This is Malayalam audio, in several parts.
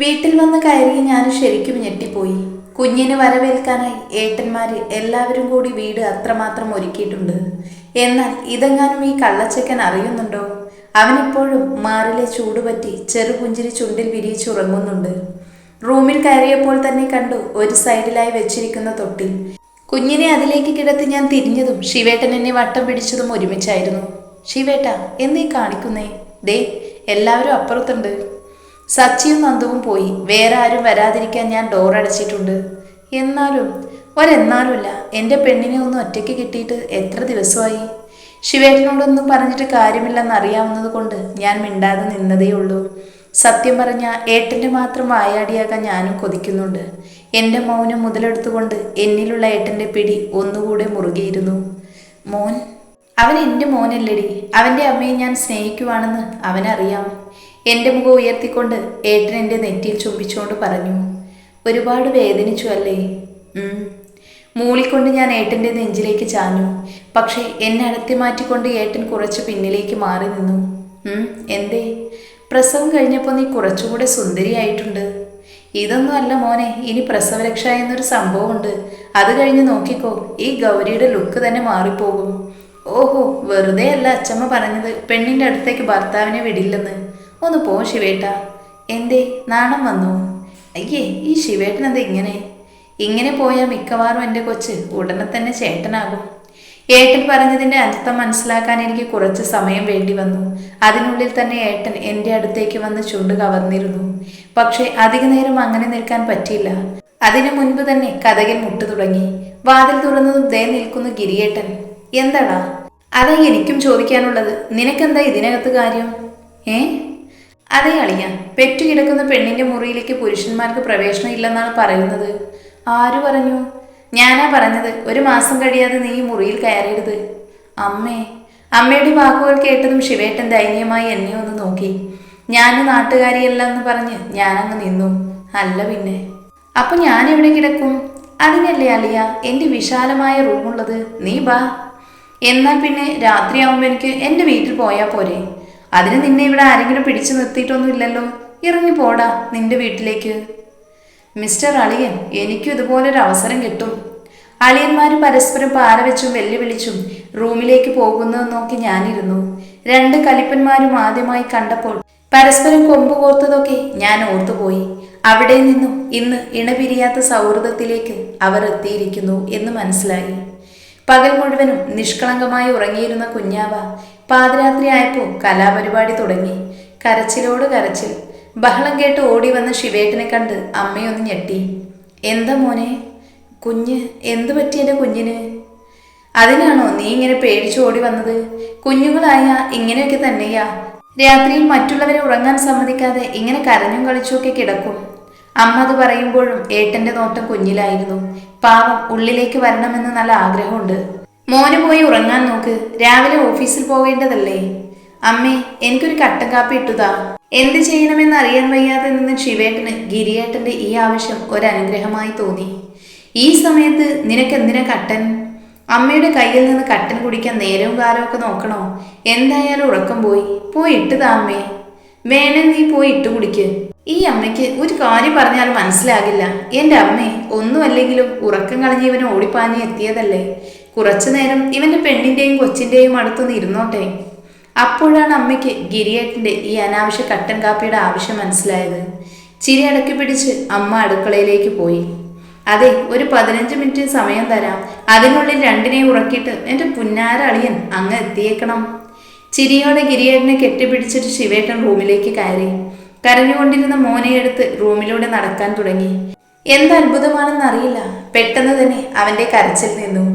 വീട്ടിൽ വന്ന് കയറി ഞാൻ ശരിക്കും ഞെട്ടിപ്പോയി. കുഞ്ഞിന് വരവേൽക്കാനായി ഏട്ടന്മാർ എല്ലാവരും കൂടി വീട് അത്രമാത്രം ഒരുക്കിയിട്ടുണ്ട്. എന്നാൽ ഇതെങ്ങാനും ഈ കള്ളച്ചക്കൻ അറിയുന്നുണ്ടോ? അവനിപ്പോഴും മാറിലെ ചൂടുപറ്റി ചെറുപുഞ്ചിരി ചുണ്ടിൽ വിരിയിച്ചുറങ്ങുന്നുണ്ട്. റൂമിൽ കയറിയപ്പോൾ തന്നെ കണ്ടു ഒരു സൈഡിലായി വെച്ചിരിക്കുന്ന തൊട്ടിൽ. കുഞ്ഞിനെ അതിലേക്ക് കിടത്തി ഞാൻ തിരിഞ്ഞതും ശിവേട്ടൻ എന്നെ വട്ടം പിടിച്ചതും ഒരുമിച്ചായിരുന്നു. ശിവേട്ട എന്നീ കാണിക്കുന്നേ? ദേ എല്ലാവരും അപ്പുറത്തുണ്ട്. സച്ചിയും നന്ദുവും പോയി. വേറെ ആരും വരാതിരിക്കാൻ ഞാൻ ഡോർ അടച്ചിട്ടുണ്ട്. എന്നാലും ഒരെന്നാലുമില്ല എന്റെ പെണ്ണിനെ ഒന്ന് ഒറ്റയ്ക്ക് കിട്ടിയിട്ട് എത്ര ദിവസമായി? ശിവേട്ടനോടൊന്നും പറഞ്ഞിട്ട് കാര്യമില്ലെന്ന് അറിയാവുന്നത് കൊണ്ട് ഞാൻ മിണ്ടാതെ നിന്നതേ ഉള്ളൂ സത്യം പറഞ്ഞ ഏട്ടന്റെ മാത്രം വായാടിയാകാൻ ഞാനും കൊതിക്കുന്നുണ്ട്. എന്റെ മൗനം മുതലെടുത്തുകൊണ്ട് എന്നിലുള്ള ഏട്ടന്റെ പിടി ഒന്നുകൂടെ മുറുകിയിരുന്നു മോൻ അവൻ എന്റെ മോനല്ലടി. അവന്റെ അമ്മയെ ഞാൻ സ്നേഹിക്കുവാണെന്ന് അവനറിയാം. എന്റെ മുഖം ഉയർത്തിക്കൊണ്ട് ഏട്ടൻ എന്റെ നെറ്റിയിൽ ചുംബിച്ചുകൊണ്ട് പറഞ്ഞു ഒരുപാട് വേദനിച്ചു അല്ലേ? മൂളിക്കൊണ്ട് ഞാൻ ഏട്ടന്റെ നെഞ്ചിലേക്ക് ചാഞ്ഞു. പക്ഷേ എന്നെ അടത്തി മാറ്റിക്കൊണ്ട് ഏട്ടൻ കുറച്ച് പിന്നിലേക്ക് മാറി നിന്നു. എന്തേ? പ്രസവം കഴിഞ്ഞപ്പോൾ നീ കുറച്ചുകൂടെ സുന്ദരിയായിട്ടുണ്ട്. ഇതൊന്നും അല്ല മോനെ ഇനി പ്രസവരക്ഷ എന്നൊരു സംഭവമുണ്ട്. അത് കഴിഞ്ഞ് നോക്കിക്കോ ഈ ഗൗരിയുടെ ലുക്ക് തന്നെ മാറിപ്പോകും. ഓഹോ വെറുതെ അല്ല അച്ചമ്മ പറഞ്ഞത്. പെണ്ണിന്റെ അടുത്തേക്ക് ഭർത്താവിനെ വിടില്ലെന്ന്. ഒന്ന് പോ ശിവേട്ട. എന്തേ നാണം വന്നു. അയ്യേ ഈ ശിവേട്ടൻ എന്താ ഇങ്ങനെ? ഇങ്ങനെ പോയാൽ മിക്കവാറും എന്റെ കൊച്ച് ഉടനെ തന്നെ ചേട്ടനാകും. ഏട്ടൻ പറഞ്ഞതിന്റെ അർത്ഥം മനസ്സിലാക്കാൻ എനിക്ക് കുറച്ച് സമയം വേണ്ടി വന്നു. അതിനുള്ളിൽ തന്നെ ഏട്ടൻ എന്റെ അടുത്തേക്ക് വന്ന് ചുണ്ട് കവർന്നിരുന്നു. പക്ഷേ അധിക നേരം അങ്ങനെ നിൽക്കാൻ പറ്റിയില്ല. അതിനു മുൻപ് തന്നെ കഥകൻ മുട്ടു തുടങ്ങി. വാതിൽ തുറന്നതും ദേ നിൽക്കുന്നു ഗിരിയേട്ടൻ. എന്താടാ? അതാ എനിക്കും ചോദിക്കാനുള്ളത്. നിനക്കെന്താ ഇതിനകത്ത് കാര്യം? ഏ? അതെ അളിയ പെറ്റു കിടക്കുന്ന പെണ്ണിന്റെ മുറിയിലേക്ക് പുരുഷന്മാർക്ക് പ്രവേശനം ഇല്ലെന്നാണ് പറയുന്നത്. ആര് പറഞ്ഞു? ഞാനാ പറഞ്ഞത് ഒരു മാസം കഴിയാതെ നീ മുറിയിൽ കയറരുത്. അമ്മേ അമ്മയുടെ വാക്കുകൾ കേട്ടതും ശിവേട്ടൻ ദയനീയമായി എന്നെ ഒന്ന് നോക്കി. ഞാൻ നാട്ടുകാരിയല്ല എന്ന് പറഞ്ഞ് ഞാനങ്ങ് നിന്നു. അല്ല പിന്നെ. അപ്പൊ ഞാൻ എവിടെ കിടക്കും? അതിനല്ലേ അലിയ എന്റെ വിശാലമായ റൂമുള്ളത്. നീ ബാ എന്നാൽ പിന്നെ രാത്രിയാവുമ്പോൾ എനിക്ക് എന്റെ വീട്ടിൽ പോയാൽ പോരെ. അതിന് നിന്നെ ഇവിടെ ആരെങ്കിലും പിടിച്ചു നിർത്തിയിട്ടൊന്നും ഇല്ലല്ലോ ഇറങ്ങി പോടാ നിന്റെ വീട്ടിലേക്ക്. മിസ്റ്റർ അളിയൻ എനിക്കും ഇതുപോലൊരു അവസരം കിട്ടും. അളിയന്മാർ പരസ്പരം പാരവെച്ചും വെല്ലുവിളിച്ചും റൂമിലേക്ക് പോകുന്നത് നോക്കി ഞാനിരുന്നു. രണ്ട് കലിപ്പന്മാരും ആദ്യമായി കണ്ടപ്പോൾ പരസ്പരം കൊമ്പ് കോർത്തതൊക്കെ ഞാൻ ഓർത്തുപോയി. അവിടെ നിന്നും ഇന്ന് ഇണപിരിയാത്ത സൗഹൃദത്തിലേക്ക് അവർ എത്തിയിരിക്കുന്നു എന്ന് മനസ്സിലായി. പകൽ മുഴുവനും നിഷ്കളങ്കമായി ഉറങ്ങിയിരുന്ന കുഞ്ഞാവ പാതിരാത്രിയായപ്പോൾ കലാപരിപാടി തുടങ്ങി. കരച്ചിലോട് കരച്ചിൽ. ബഹളം കേട്ട് ഓടി വന്ന ശിവേട്ടനെ കണ്ട് അമ്മയൊന്ന് ഞെട്ടി. എന്താ മോനെ? കുഞ്ഞ് എന്തു പറ്റി എന്റെ കുഞ്ഞിന്? അതിനാണോ നീ ഇങ്ങനെ പേടിച്ചു ഓടി വന്നത്? കുഞ്ഞുങ്ങളായ ഇങ്ങനെയൊക്കെ തന്നെയാ. രാത്രിയിൽ മറ്റുള്ളവരെ ഉറങ്ങാൻ സമ്മതിക്കാതെ ഇങ്ങനെ കരഞ്ഞും കളിച്ചുമൊക്കെ കിടക്കും. അമ്മ അത് പറയുമ്പോഴും ഏട്ടന്റെ നോട്ടം കുഞ്ഞിലായിരുന്നു. പാവം ഉള്ളിലേക്ക് വരണമെന്ന് നല്ല ആഗ്രഹമുണ്ട്. മോന് പോയി ഉറങ്ങാൻ നോക്ക്. രാവിലെ ഓഫീസിൽ പോകേണ്ടതല്ലേ? അമ്മേ എനിക്കൊരു കട്ടൻ കാപ്പി ഇട്ടുതാ. എന്ത് ചെയ്യണമെന്ന് അറിയാൻ വയ്യാതെ നിന്ന് ശിവേട്ടന് ഗിരിയേട്ടന്റെ ഈ ആവശ്യം ഒരനുഗ്രഹമായി തോന്നി. ഈ സമയത്ത് നിനക്ക് എന്തിനാ കട്ടൻ? അമ്മയുടെ കയ്യിൽ നിന്ന് കട്ടൻ കുടിക്കാൻ നേരവും കാലമൊക്കെ നോക്കണോ? എന്തായാലും ഉറക്കം പോയി. പോയി ഇട്ടുതാ അമ്മേ. വേണേ നീ പോയി ഇട്ട് കുടിക്ക്. ഈ അമ്മയ്ക്ക് ഒരു കാര്യം പറഞ്ഞാൽ മനസ്സിലാകില്ല. എന്റെ അമ്മേ ഒന്നുമല്ലെങ്കിലും ഉറക്കം കളഞ്ഞ് ഇവന് ഓടിപ്പാഞ്ഞ് എത്തിയതല്ലേ? കുറച്ചു നേരം ഇവന്റെ പെണ്ണിന്റെയും കൊച്ചിന്റെയും അടുത്തൊന്ന് ഇരുന്നോട്ടെ. അപ്പോഴാണ് അമ്മയ്ക്ക് ഗിരിയേട്ടന്റെ ഈ അനാവശ്യ കട്ടൻ കാപ്പിയുടെ ആവശ്യം മനസ്സിലായത്. ചിരി അടക്കി പിടിച്ച് അമ്മ അടുക്കളയിലേക്ക് പോയി. അതെ ഒരു പതിനഞ്ച് മിനിറ്റ് സമയം തരാം. അതിനുള്ളിൽ രണ്ടിനെയും ഉറക്കിയിട്ട് എന്റെ പുന്നാരളിയൻ അങ്ങ് എത്തിയേക്കണം. ചിരിയോടെ ഗിരിയേട്ടനെ കെട്ടിപ്പിടിച്ചിട്ട് ശിവേട്ടൻ റൂമിലേക്ക് കയറി. കരഞ്ഞുകൊണ്ടിരുന്ന മോനെ എടുത്ത് റൂമിലൂടെ നടക്കാൻ തുടങ്ങി. എന്ത് അത്ഭുതമാണെന്നറിയില്ല പെട്ടെന്ന് തന്നെ അവന്റെ കരച്ചിൽ നിന്നു.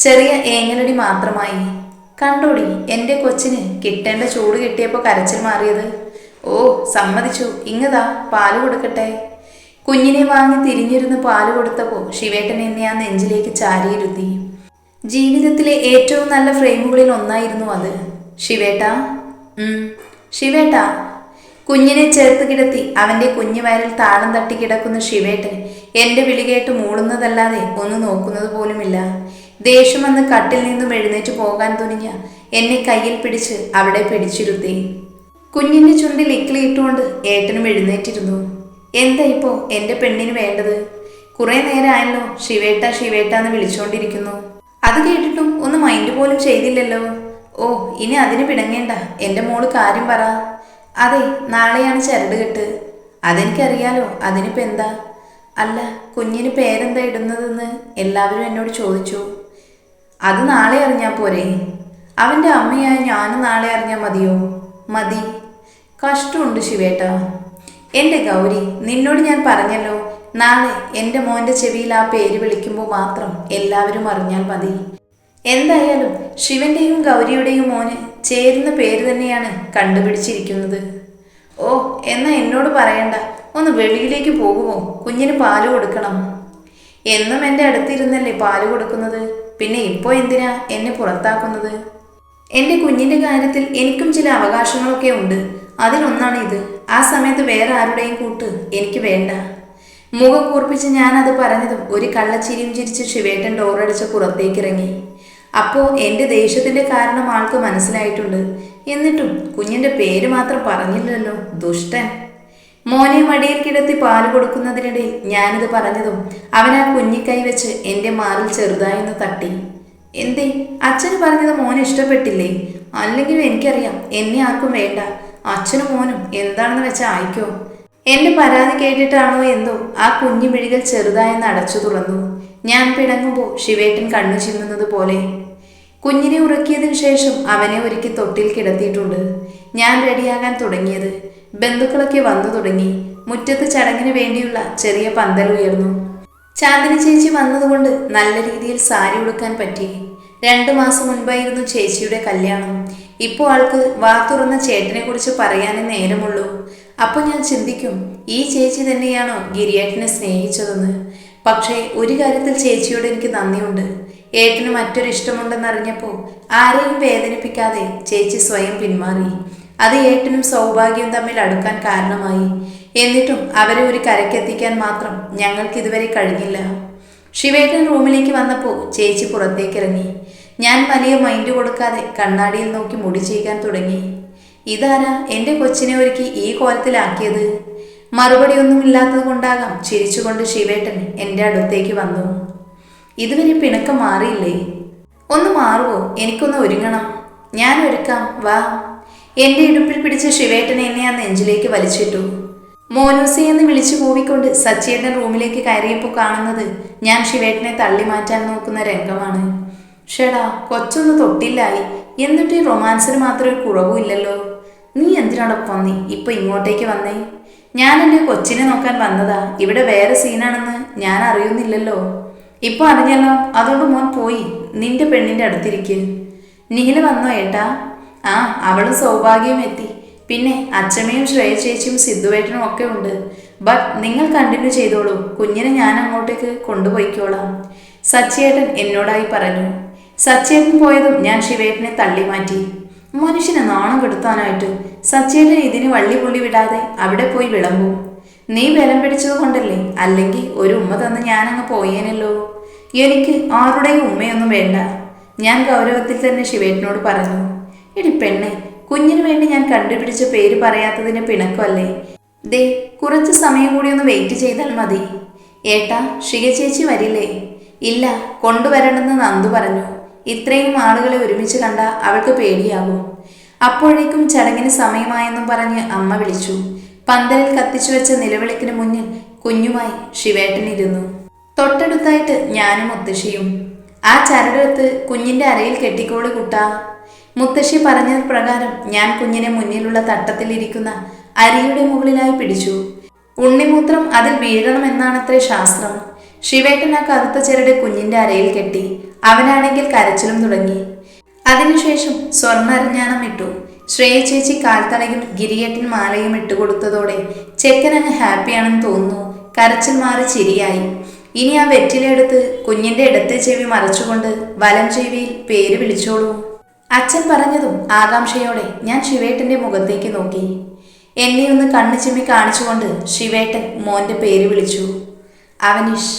ചെറിയ ഏങ്ങലടി മാത്രമായി. കണ്ടോടി എന്റെ കൊച്ചിന് കിട്ടേണ്ട ചൂട് കിട്ടിയപ്പോൾ കരച്ചിൽ മാറിയത്. ഓ സമ്മതിച്ചു. ഇങ്ങതാ പാൽ കൊടുക്കട്ടെ. കുഞ്ഞിനെ വാങ്ങി തിരിഞ്ഞിരുന്ന് പാൽ കൊടുത്തപ്പോൾ ശിവേട്ടൻ എന്നെ ആ നെഞ്ചിലേക്ക് ചാരിയിരുത്തി. ജീവിതത്തിലെ ഏറ്റവും നല്ല ഫ്രെയിമുകളിൽ ഒന്നായിരുന്നു അത്. ശിവേട്ട? ശിവേട്ട? കുഞ്ഞിനെ ചേർത്ത് കിടത്തി അവന്റെ കുഞ്ഞു വയറിൽ താളം തട്ടി കിടക്കുന്ന ശിവേട്ടൻ എന്റെ വിളികേട്ട് മൂളുന്നതല്ലാതെ ഒന്ന് നോക്കുന്നത് പോലുമില്ല. ദേഷ്യം വന്ന് കട്ടിൽ നിന്നും എഴുന്നേറ്റ് പോകാൻ തുനിഞ്ഞ എന്നെ കയ്യിൽ പിടിച്ച് അവിടെ പിടിച്ചിരുത്തി. കുഞ്ഞിന്റെ ചുണ്ടിൽ ഇക്കിളിയിട്ടുകൊണ്ട് ഏട്ടനും എഴുന്നേറ്റിരുന്നു. എന്താ ഇപ്പോ എന്റെ പെണ്ണിന് വേണ്ടത്? കുറെ നേരമായല്ലോ ശിവേട്ട ശിവേട്ട എന്ന് വിളിച്ചുകൊണ്ടിരിക്കുന്നു അത് കേട്ടിട്ടും ഒന്ന് മൈൻഡ് പോലും ചെയ്തില്ലല്ലോ. ഓ ഇനി അതിന് പിടങ്ങേണ്ട എന്റെ മോൾ കാര്യം പറ. അതെ നാളെയാണ് ചരട് കെട്ട്. അതെനിക്കറിയാലോ അതിനിപ്പെന്താ? അല്ല കുഞ്ഞിന് പേരെന്താ ഇടുന്നതെന്ന് എല്ലാവരും എന്നോട് ചോദിച്ചു. അത് നാളെ അറിഞ്ഞാൽ പോരെ. അവന്റെ അമ്മയായ ഞാനും നാളെ അറിഞ്ഞാൽ മതിയോ? മതി. കഷ്ടമുണ്ട് ശിവേട്ട. എന്റെ ഗൗരി നിന്നോട് ഞാൻ പറഞ്ഞല്ലോ. നാളെ എന്റെ മോന്റെ ചെവിയിൽ ആ പേര് വിളിക്കുമ്പോൾ മാത്രം എല്ലാവരും അറിഞ്ഞാൽ മതി. എന്തായാലും ശിവന്റെയും ഗൗരിയുടെയും മോന് ചേരുന്ന പേര് തന്നെയാണ് കണ്ടുപിടിച്ചിരിക്കുന്നത്. ഓ എന്നാ എന്നോട് പറയണ്ട. ഒന്ന് വെളിയിലേക്ക് പോകുമോ കുഞ്ഞിന് പാൽ കൊടുക്കണം. എന്നും എന്റെ അടുത്തിരുന്നല്ലേ പാൽ കൊടുക്കുന്നത്? പിന്നെ ഇപ്പോൾ എന്തിനാ എന്നെ പുറത്താക്കുന്നത്? എന്റെ കുഞ്ഞിന്റെ കാര്യത്തിൽ എനിക്കും ചില അവകാശങ്ങളൊക്കെ ഉണ്ട്. അതിലൊന്നാണ് ഇത്. ആ സമയത്ത് വേറെ ആരുടെയും കൂട്ട് എനിക്ക് വേണ്ട. മുഖം കൂർപ്പിച്ച് ഞാനത് പറഞ്ഞതും ഒരു കള്ളച്ചിരിയും ചിരിച്ച് ശിവേട്ടൻ ഡോറടിച്ച് പുറത്തേക്കിറങ്ങി. അപ്പോൾ എന്റെ ദേഷ്യത്തിന്റെ കാരണം ആൾക്ക് മനസ്സിലായിട്ടുണ്ട്. എന്നിട്ടും കുഞ്ഞിന്റെ പേര് മാത്രം പറഞ്ഞില്ലല്ലോ ദുഷ്ടൻ. മോനെ മടിയിൽ കിടത്തി പാൽ കൊടുക്കുന്നതിനിടെ ഞാനിത് പറഞ്ഞതും അവൻ ആ കുഞ്ഞിക്കൈ വെച്ച് എന്റെ മാറിൽ ചെറുതായൊന്ന് തട്ടി. എന്തേ? അച്ഛന് പറഞ്ഞത് മോന് ഇഷ്ടപ്പെട്ടില്ലേ? അല്ലെങ്കിലും എനിക്കറിയാം എന്നെ ആർക്കും വേണ്ട. അച്ഛനും മോനും എന്താണെന്ന് വെച്ചാൽ ആയിക്കോ. എന്റെ പരാതി കേട്ടിട്ടാണോ എന്തോ ആ കുഞ്ഞു മിഴികൾ ചെറുതായെന്ന് അടച്ചു തുറന്നു. ഞാൻ പിടങ്ങുമ്പോൾ ശിവേട്ടൻ കണ്ണു ചിമ്മുന്നത് പോലെ. കുഞ്ഞിനെ ഉറക്കിയതിനു ശേഷം അവനെ ഒരുക്കി തൊട്ടിൽ കിടത്തിയിട്ടുണ്ട്. ഞാൻ റെഡിയാകാൻ തുടങ്ങിയത്. ബന്ധുക്കളൊക്കെ വന്നു തുടങ്ങി. മുറ്റത്ത് ചടങ്ങിന് വേണ്ടിയുള്ള ചെറിയ പന്തൽ ഉയർന്നു. ചാന്ദിനി ചേച്ചി വന്നതുകൊണ്ട് നല്ല രീതിയിൽ സാരി ഉടുക്കാൻ പറ്റി. രണ്ടു മാസം മുൻപായിരുന്നു ചേച്ചിയുടെ കല്യാണം. ഇപ്പോൾ ആൾക്ക് വാ തുറന്ന ചേട്ടനെ കുറിച്ച് പറയാനേ നേരമുള്ളൂ. അപ്പോൾ ഞാൻ ചിന്തിക്കും ഈ ചേച്ചി തന്നെയാണോ ഗിരിയേട്ടനെ സ്നേഹിച്ചതെന്ന്. പക്ഷേ ഒരു കാര്യത്തിൽ ചേച്ചിയോട് എനിക്ക് നന്ദിയുണ്ട്. ഏട്ടന് മറ്റൊരു ഇഷ്ടമുണ്ടെന്നറിഞ്ഞപ്പോൾ ആരെയും വേദനിപ്പിക്കാതെ ചേച്ചി സ്വയം പിന്മാറി. അത് ഏട്ടനും സൗഭാഗ്യവും തമ്മിൽ അടുക്കാൻ കാരണമായി. എന്നിട്ടും അവരെ ഒരു കരക്കെത്തിക്കാൻ മാത്രം ഞങ്ങൾക്ക് ഇതുവരെ കഴിഞ്ഞില്ല. ശിവേട്ടൻ റൂമിലേക്ക് വന്നപ്പോൾ ചേച്ചി പുറത്തേക്ക് ഇറങ്ങി ഞാൻ വലിയ മൈൻഡ് കൊടുക്കാതെ കണ്ണാടിയിൽ നോക്കി മുടി ചെയ്യാൻ തുടങ്ങി. ഇതാരാ എന്റെ കൊച്ചിനെ ഒരുക്കി ഈ കോലത്തിലാക്കിയത്? മറുപടി ഒന്നുമില്ലാത്തത് കൊണ്ടാകാം ചിരിച്ചുകൊണ്ട് ശിവേട്ടൻ എന്റെ അടുത്തേക്ക് വന്നു. ഇതുവരെ പിണക്കം മാറിയില്ലേ? ഒന്ന് മാറുവോ? എനിക്കൊന്ന് ഒരുങ്ങണം. ഞാൻ ഒരുക്കാം. വാ. എന്റെ ഇടുപ്പിൽ പിടിച്ച ശിവേട്ടൻ എന്നെ ആ നെഞ്ചിലേക്ക് വലിച്ചിട്ടു. മോനൂസി എന്ന് വിളിച്ചു കൂവിക്കൊണ്ട് സച്ചിയേട്ടൻ റൂമിലേക്ക് കയറിയപ്പോൾ കാണുന്നത് ഞാൻ ശിവേട്ടനെ തള്ളി മാറ്റാൻ നോക്കുന്ന രംഗമാണ്. ഷെടാ കൊച്ചൊന്ന് തൊട്ടില്ലായി. എന്നിട്ട് ഈ റൊമാൻസിന് മാത്രം ഒരു കുറവുമില്ലല്ലോ നീ എന്തിനോടൊപ്പം നീ ഇപ്പൊ ഇങ്ങോട്ടേക്ക് വന്നേ. ഞാൻ എന്നെ കൊച്ചിനെ നോക്കാൻ വന്നതാ. ഇവിടെ വേറെ സീനാണെന്ന് ഞാൻ അറിയുന്നില്ലല്ലോ. ഇപ്പൊ അറിഞ്ഞല്ലോ. അതുകൊണ്ട് മോൻ പോയി. നിന്റെ പെണ്ണിന്റെ അടുത്തിരിക്ക്. നീല വന്നോ ഏട്ടാ? ആ അവളും സൗഭാഗ്യം എത്തി പിന്നെ അച്ഛമ്മയും ശ്രേയ ചേച്ചിയും സിദ്ധുവേട്ടനും ഒക്കെ ഉണ്ട്. ബട്ട് നിങ്ങൾ കണ്ടിന്യൂ ചെയ്തോളൂ. കുഞ്ഞിനെ ഞാൻ അങ്ങോട്ടേക്ക് കൊണ്ടുപോയിക്കോളാം. സച്ചിയേട്ടൻ എന്നോടായി പറഞ്ഞു. സച്ചിയേട്ടൻ പോയതും ഞാൻ ശിവേട്ടനെ തള്ളി മാറ്റി. മനുഷ്യനെ നാണം കെടുത്താനായിട്ട് സച്ചിയേട്ടൻ ഇതിന് വള്ളി പുള്ളി വിടാതെ അവിടെ പോയി വിളമ്പും. നീ ബലം പിടിച്ചത് കൊണ്ടല്ലേ? അല്ലെങ്കിൽ ഒരു ഉമ്മ തന്ന് ഞാനങ്ങ് പോയേനല്ലോ? എനിക്ക് ആരുടെയും ഉമ്മയൊന്നും വേണ്ട. ഞാൻ ഗൗരവത്തിൽ തന്നെ ശിവേട്ടനോട് പറഞ്ഞു. എടി പെണ്ണെ കുഞ്ഞിനു വേണ്ടി ഞാൻ കണ്ടുപിടിച്ച പേര് പറയാത്തതിന് പിണക്കമല്ലേ? ദേ കുറച്ച് സമയം കൂടി ഒന്ന് വെയിറ്റ് ചെയ്താൽ മതി. ഏട്ടാ ഷിക ചേച്ചി വരില്ലേ? ഇല്ല കൊണ്ടുവരണമെന്ന് നന്ദു പറഞ്ഞു. ഇത്രയും ആളുകളെ ഒരുമിച്ച് കണ്ട അവൾക്ക് പേടിയാകും. അപ്പോഴേക്കും ചടങ്ങിന് സമയമായെന്നും പറഞ്ഞ് അമ്മ വിളിച്ചു. പന്തലിൽ കത്തിച്ചു വെച്ച നിലവിളിക്കിന് മുന്നിൽ കുഞ്ഞുമായി ശിവേട്ടൻ ഇരുന്നു. തൊട്ടടുത്തായിട്ട് ഞാനും മുത്തശ്ശിയും. ആ ചരടെടുത്ത് കുഞ്ഞിന്റെ അരയിൽ കെട്ടിക്കോളി കുട്ടാ. മുത്തശ്ശി പറഞ്ഞ പ്രകാരം ഞാൻ കുഞ്ഞിനെ മുന്നിലുള്ള തട്ടത്തിലിരിക്കുന്ന അരിയുടെ മുകളിലായി പിടിച്ചു. ഉണ്ണിമൂത്രം അതിൽ വീഴണമെന്നാണത്രേ ശാസ്ത്രം. ശിവേട്ടൻ ആ കറുത്ത ചരട് കുഞ്ഞിന്റെ അരയിൽ കെട്ടി അവനാണെങ്കിൽ കരച്ചിലും തുടങ്ങി. അതിനുശേഷം സ്വർണ അരഞ്ഞാണം ഇട്ടു. ശ്രേയ ചേച്ചി കാൽത്തടയും ഗിരിയേട്ടൻ മാലയും ഇട്ടുകൊടുത്തതോടെ ചെക്കൻ അങ്ങ് ഹാപ്പിയാണെന്ന് തോന്നുന്നു കരച്ചിൽ മാറി ചിരിയായി. ഇനി ആ വെറ്റിലെടുത്ത് കുഞ്ഞിന്റെ ഇടത്തെ ചെവി മറച്ചുകൊണ്ട് വലം ചെവിയിൽ പേര് വിളിച്ചോളൂ. അച്ഛൻ പറഞ്ഞതും ആകാംക്ഷയോടെ ഞാൻ ശിവേട്ടന്റെ മുഖത്തേക്ക് നോക്കി. എന്നെ ഒന്ന് കണ്ണു ചിമ്മി കാണിച്ചുകൊണ്ട് ശിവേട്ടൻ മോന്റെ പേര് വിളിച്ചു. അവനിഷ്